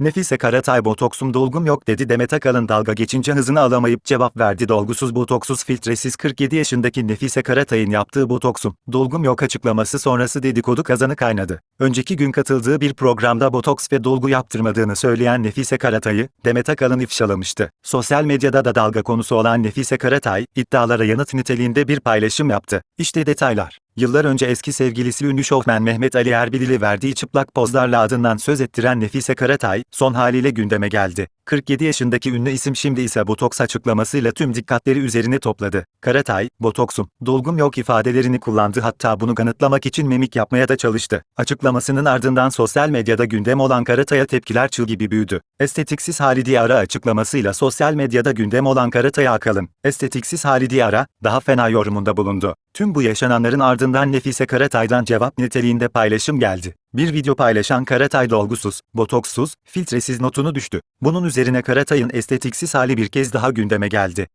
Nefise Karatay botoksum dolgum yok dedi Demet Akalın dalga geçince hızını alamayıp cevap verdi dolgusuz botoksuz filtresiz 47 yaşındaki Nefise Karatay'ın yaptığı botoksum dolgum yok açıklaması sonrası dedikodu kazanı kaynadı. Önceki gün katıldığı bir programda botoks ve dolgu yaptırmadığını söyleyen Nefise Karatay'ı Demet Akalın ifşalamıştı. Sosyal medyada da dalga konusu olan Nefise Karatay iddialara yanıt niteliğinde bir paylaşım yaptı. İşte detaylar. Yıllar önce eski sevgilisi ünlü şovmen Mehmet Ali Erbil verdiği çıplak pozlarla adından söz ettiren Nefise Karatay, son haliyle gündeme geldi. 47 yaşındaki ünlü isim şimdi ise botoks açıklamasıyla tüm dikkatleri üzerine topladı. Karatay, botoksum, dolgum yok ifadelerini kullandı hatta bunu kanıtlamak için mimik yapmaya da çalıştı. Açıklamasının ardından sosyal medyada gündem olan Karatay'a tepkiler çığ gibi büyüdü. Estetiksiz hali diye ara açıklamasıyla sosyal medyada gündem olan Karatay'a akalım. Estetiksiz hali diye ara, daha fena yorumunda bulundu. Tüm bu yaşananların ardından Nefise Karatay'dan cevap niteliğinde paylaşım geldi. Bir video paylaşan Karatay dolgusuz, botoksuz, filtresiz notunu düştü. Bunun üzerine Karatay'ın estetiksiz hali bir kez daha gündeme geldi.